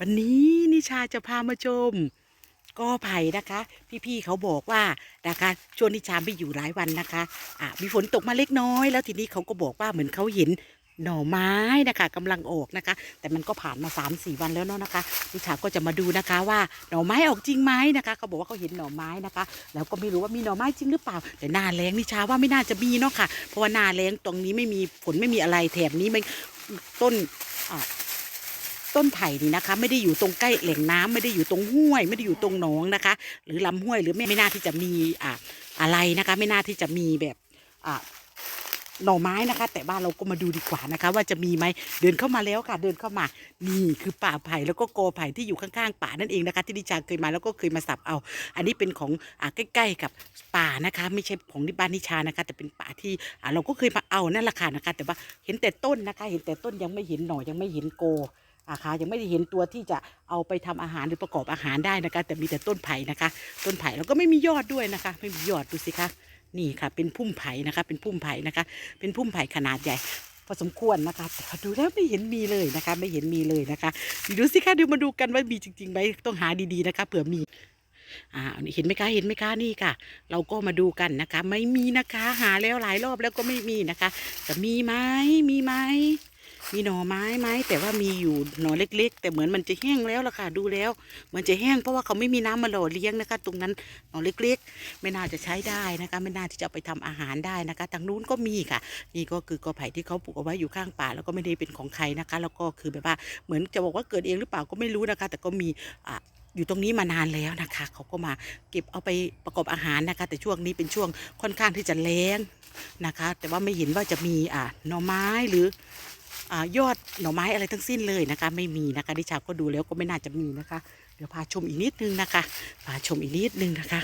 วันนี้นิชาจะพามาชมกอไผ่นะคะ พี่ๆเขาบอกว่านะคะช่วงนิชาไม่อยู่หลายวันนะคะอะมีฝนตกมาเล็กน้อย แล้วทีนี้เขาก็บอกว่าเหมือนเขาเห็นหน่อไม้นะคะกำลังออกนะคะ แต่มันก็ผ่านมา3าสี่วันแล้วเนาะนะคะนิชาก็จะมาดูนะคะว่าหน่อไม้ออกจริงไหมนะคะเขาบอกว่าเขาเห็นหน่อไม้นะคะ แล้วก็ไม่รู้ว่ามีหน่อไม้จริงหรือเปล่า แต่หน้าแรงนิชาว่าไม่น่าจะมีเนาะค่ะเพราะว่าหน้าแรงตรงนี้ไม่มีฝนไม่มีอะไรแถบนี้ไม่ต้นอะ ต้นไผ่นี่นะคะ ไม่ได้อยู่ตรงใกล้แหล่งน้ำไม่ได้อยู่ตรงห้วย ไม่ได้อยู่ตรงหนองนะคะ หรือลำห้วยหรือไม่ไม่น่าที่จะมีอ่าอะไรนะคะ ไม่น่าที่จะมีแบบอ่าหน่อไม้นะคะ แต่บ้านเราก็มาดูดีกว่านะคะ ว่าจะมีไหมเดินเข้ามาแล้วค่ะ เดินเข้ามานี่คือป่าไผ่แล้วก็กอไผ่ที่อยู่ข้างๆป่านั่นเองนะคะ ที่ดิจาเคยมาแล้วก็เคยมาสับเอา อันนี้เป็นของอ่าใกล้ๆกับป่านะคะ ไม่ใช่ของที่บ้านนิชานะคะ แต่เป็นป่าที่อ่าเราก็เคยมาเอานั่นแหละค่ะนะคะ แต่ว่าเห็นแต่ต้นนะคะ เห็นแต่ต้นยังไม่เห็นหน่อยังไม่เห็นโก อาคายังไม่ได้เห็นตัวที่จะเอาไปทำอาหารหรือประกอบอาหารได้นะคะ แต่มีแต่ต้นไผ่นะคะ ต้นไผ่แล้วก็ไม่มียอดด้วยนะคะ ไม่มียอดดูสิคะนี่ค่ะ เป็นพุ่มไผ่นะคะ เป็นพุ่มไผ่นะคะ เป็นพุ่มไผ่ขนาดใหญ่พอสมควรนะคะแต่ดูแล้วไม่เห็นมีเลยนะคะ ไม่เห็นมีเลยนะคะดูสิคะเดี๋ยวมาดูกันว่ามีจริงๆไหมต้องหาดีๆนะคะเผื่อมีอ่านี่เห็นไหมคะเห็นไหมคะนี่ค่ะ เราก็มาดูกันนะคะ ไม่มีนะคะ หาแล้วหลายรอบแล้วก็ไม่มีนะคะจะมีไหมมีไหม มีหน่อไม้ไหมแต่ว่ามีอยู่หน่อเล็ก ๆ แต่เหมือนมันจะแห้งแล้วล่ะค่ะดูแล้วมันจะแห้งเพราะว่าเขาไม่มีน้ำมาหล่อเลี้ยงนะคะ ตรงนั้นหน่อเล็ก ๆ ไม่น่าจะใช้ได้นะคะ ไม่น่าที่จะไปทำอาหารได้นะคะทางนู้นก็มีค่ะ นี่ก็คือกอไผ่ที่เขาปลูกเอาไว้อยู่ข้างป่า แล้วก็ไม่ได้เป็นของใครนะคะ แล้วก็คือแบบว่าเหมือนจะบอกว่าเกิดเองหรือเปล่าก็ไม่รู้นะคะ แต่ก็มีอ่าอยู่ตรงนี้มานานแล้วนะคะ เขาก็มาเก็บเอาไปประกอบอาหารนะคะ แต่ช่วงนี้เป็นช่วงค่อนข้างที่จะแล้งนะคะ แต่ว่าไม่เห็นว่าจะมีอ่าหน่อไม้หรือ ยอดหน่อไม้อะไรทั้งสิ้นเลยนะคะ ไม่มีนะคะดิฉันก็ดูแล้วก็ไม่น่าจะมีนะคะ เดี๋ยวพาชมอีกนิดนึงนะคะ พาชมอีกนิดนึงนะคะ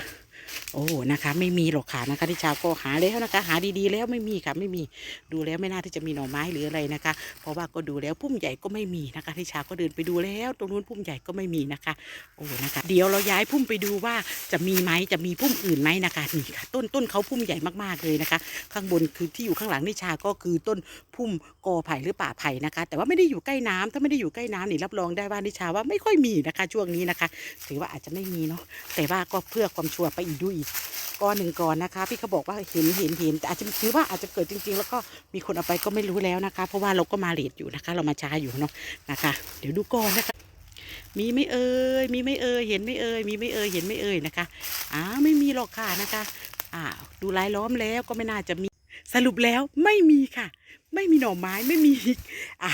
โอ้นะคะ ไม่มีหรอกค่ะนะคะดิชาวก็หาแล้วนะคะ หาดีๆแล้วไม่มีค่ะไม่มีดูแล้วไม่น่าที่จะมีหน่อไม้หรืออะไรนะคะ เพราะว่าก็ดูแล้วพุ่มใหญ่ก็ไม่มีนะคะดิชาวก็เดินไปดูแล้วตรงนู้นพุ่มใหญ่ก็ไม่มีนะคะ โอ้นะคะ เดี๋ยวเราย้ายพุ่มไปดูว่าจะมีไหมจะมีพุ่มอื่นไหมนะคะนี่ค่ะ ต้นต้นเขาพุ่มใหญ่มากๆเลยนะคะ ข้างบนคือที่อยู่ข้างหลังนิชาก็คือต้นพุ่มกอไผ่หรือป่าไผ่นะคะ แต่ว่าไม่ได้อยู่ใกล้น้ำถ้าไม่ได้อยู่ใกล้น้ำนี่รับรองได้ว่านิชาว่าไม่ค่อยมีนะคะ ช่วงนี้นะคะ ถือว่าอาจจะไม่มีเนาะแต่ว่าก็เพื่อความชัวร์ไปอีกดูอีกก้อนหนึ่งก่อนนะคะ พี่เขาบอกว่าเห็นเห็นเห็นแต่อาจจะถือว่าอาจจะเกิดจริง ๆ แล้วก็มีคนเอาไปก็ไม่รู้แล้วนะคะ เพราะว่าเราก็มาเลทอยู่นะคะ เรามาช้าอยู่เนาะนะคะ เดี๋ยวดูก่อนนะคะ มีไม่เอ่ยมีไม่เอ่ยเห็นไม่เอ่ยมีไม่เอ่ยเห็นไม่เอ่ยนะคะอ้าไม่มีหรอกค่ะนะคะอ่าดูรายล้อมแล้วก็ไม่น่าจะมีสรุปแล้วไม่มีค่ะ ไม่มีหน่อไม้ไม่มีอ่า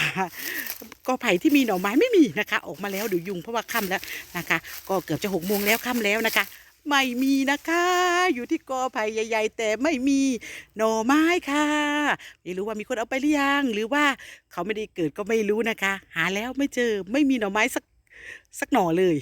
กอไผ่ที่มีหน่อไม้ไม่มีนะคะ ออกมาแล้วเดี๋ยวยุงเพราะว่าค่ำแล้วนะคะ ก็เกือบจะหกโมงแล้วค่ำแล้วนะคะ ไม่มีนะคะ อยู่ที่กอไผ่ใหญ่ ๆ แต่ไม่มีหน่อไม้ค่ะ ไม่รู้ว่ามีคนเอาไปหรือยัง หรือว่าเขาไม่ได้เกิดก็ไม่รู้นะคะ หาแล้วไม่เจอไม่มีหน่อไม้สักสักหน่อเลย